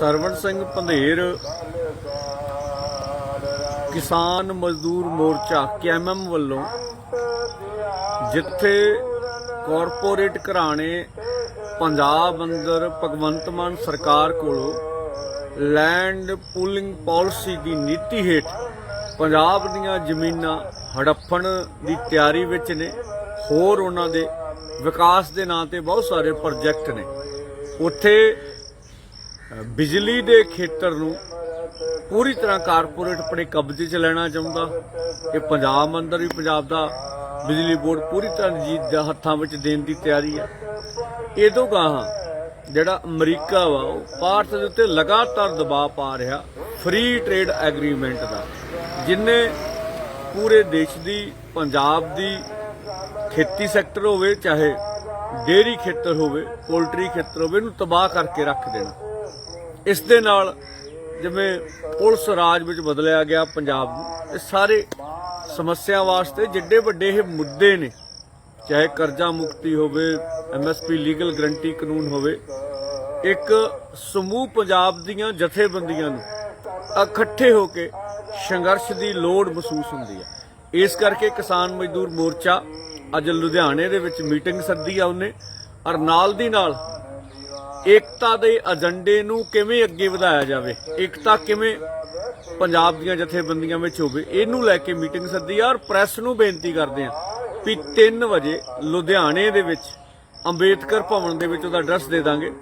ਸਰਵਣ ਸਿੰਘ ਪੰਧੇਰ, ਕਿਸਾਨ ਮਜ਼ਦੂਰ ਮੋਰਚਾ, ਕੇਐਮਐਮ ਵੱਲੋਂ ਜਿੱਥੇ ਕਾਰਪੋਰੇਟ ਘਰਾਣੇ ਪੰਜਾਬ ਅੰਦਰ ਭਗਵੰਤ ਮਾਨ ਸਰਕਾਰ ਕੋਲੋਂ ਲੈਂਡ ਪੂਲਿੰਗ ਪਾਲਿਸੀ ਦੀ ਨੀਤੀ ਹੇਠ ਪੰਜਾਬ ਦੀਆਂ ਜ਼ਮੀਨਾਂ ਹੜੱਪਣ ਦੀ ਤਿਆਰੀ ਵਿੱਚ ਨੇ, ਹੋਰ ਉਹਨਾਂ ਦੇ ਵਿਕਾਸ ਦੇ ਨਾਂ ਤੇ ਬਹੁਤ ਸਾਰੇ ਪ੍ਰੋਜੈਕਟ ਨੇ। ਉੱਥੇ ਬਿਜਲੀ ਦੇ ਖੇਤਰ ਨੂੰ ਪੂਰੀ ਤਰ੍ਹਾਂ ਕਾਰਪੋਰੇਟ ਆਪਣੇ ਕਬਜ਼ੇ 'ਚ ਲੈਣਾ ਚਾਹੁੰਦਾ। ਇਹ ਪੰਜਾਬ ਅੰਦਰ ਵੀ ਪੰਜਾਬ ਦਾ ਬਿਜਲੀ ਬੋਰਡ ਪੂਰੀ ਤਰ੍ਹਾਂ ਰਣਜੀਤ ਦੇ ਹੱਥਾਂ ਵਿੱਚ ਦੇਣ ਦੀ ਤਿਆਰੀ ਹੈ। ਇਹ ਤੋਂ ਗਾਹਾਂ ਜਿਹੜਾ ਅਮਰੀਕਾ ਵਾ, ਉਹ ਭਾਰਤ ਦੇ ਉੱਤੇ ਲਗਾਤਾਰ ਦਬਾਅ ਪਾ ਰਿਹਾ ਫ੍ਰੀ ਟ੍ਰੇਡ ਐਗਰੀਮੈਂਟ ਦਾ, ਜਿਨੇ ਪੂਰੇ ਦੇਸ਼ ਦੀ, ਪੰਜਾਬ ਦੀ ਖੇਤੀ ਸੈਕਟਰ ਹੋਵੇ, ਚਾਹੇ ਡੇਅਰੀ ਖੇਤਰ ਹੋਵੇ ਪੋਲਟਰੀ ਖੇਤਰ ਹੋਵੇ, ਇਹਨੂੰ ਤਬਾਹ ਕਰਕੇ ਰੱਖ ਦੇਣਾ। ਇਸ ਦੇ ਨਾਲ ਜਿਵੇਂ ਪੁਲਿਸ ਰਾਜ ਵਿੱਚ ਬਦਲਿਆ ਗਿਆ ਪੰਜਾਬ ਨੂੰ, ਇਹ ਸਾਰੇ ਸਮੱਸਿਆ ਵਾਸਤੇ ਜਿੱਡੇ ਵੱਡੇ ਇਹ ਮੁੱਦੇ ਨੇ, ਚਾਹੇ ਕਰਜ਼ਾ ਮੁਕਤੀ ਹੋਵੇ ਐਮਐਸਪੀ ਲੀਗਲ ਗਰੰਟੀ ਕਾਨੂੰਨ ਹੋਵੇ, ਇੱਕ ਸਮੂਹ ਪੰਜਾਬ ਦੀਆਂ ਜਥੇਬੰਦੀਆਂ ਨੂੰ ਇਕੱਠੇ ਹੋ ਕੇ ਸੰਘਰਸ਼ ਦੀ ਲੋੜ ਮਹਿਸੂਸ ਹੁੰਦੀ ਹੈ। ਇਸ ਕਰਕੇ ਕਿਸਾਨ ਮਜ਼ਦੂਰ ਮੋਰਚਾ ਅੱਜ ਲੁਧਿਆਣੇ ਦੇ ਵਿੱਚ ਮੀਟਿੰਗ ਸੱਦੀ ਆ ਉਹਨੇ, ਔਰ ਨਾਲ ਦੀ ਨਾਲ ਏਕਤਾ ਦੇ ਏਜੰਡੇ ਨੂੰ ਕਿਵੇਂ ਅੱਗੇ ਵਧਾਇਆ ਜਾਵੇ? ਏਕਤਾ ਕਿਵੇਂ ਪੰਜਾਬ ਦੀਆਂ ਜਥੇਬੰਦੀਆਂ ਵਿੱਚ ਹੋਵੇ? ਇਹਨੂੰ ਲੈ ਕੇ ਮੀਟਿੰਗ ਸੱਦੀ ਆ ਔਰ ਪ੍ਰੈਸ ਨੂੰ ਬੇਨਤੀ ਕਰਦੇ ਆ ਵੀ 3 ਵਜੇ ਲੁਧਿਆਣੇ ਦੇ ਵਿੱਚ ਅੰਬੇਦਕਰ ਭਵਨ ਦੇ ਵਿੱਚ ਉਹਦਾ ਐਡਰੈਸ ਦੇ ਦਾਂਗੇ।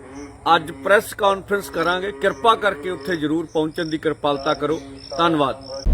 ਅੱਜ ਪ੍ਰੈਸ ਕਾਨਫਰੰਸ ਕਰਾਂਗੇ। ਕਿਰਪਾ ਕਰਕੇ ਉੱਥੇ ਜ਼ਰੂਰ ਪਹੁੰਚਣ ਦੀ ਕਿਰਪਾਲਤਾ ਕਰੋ। ਧੰਨਵਾਦ।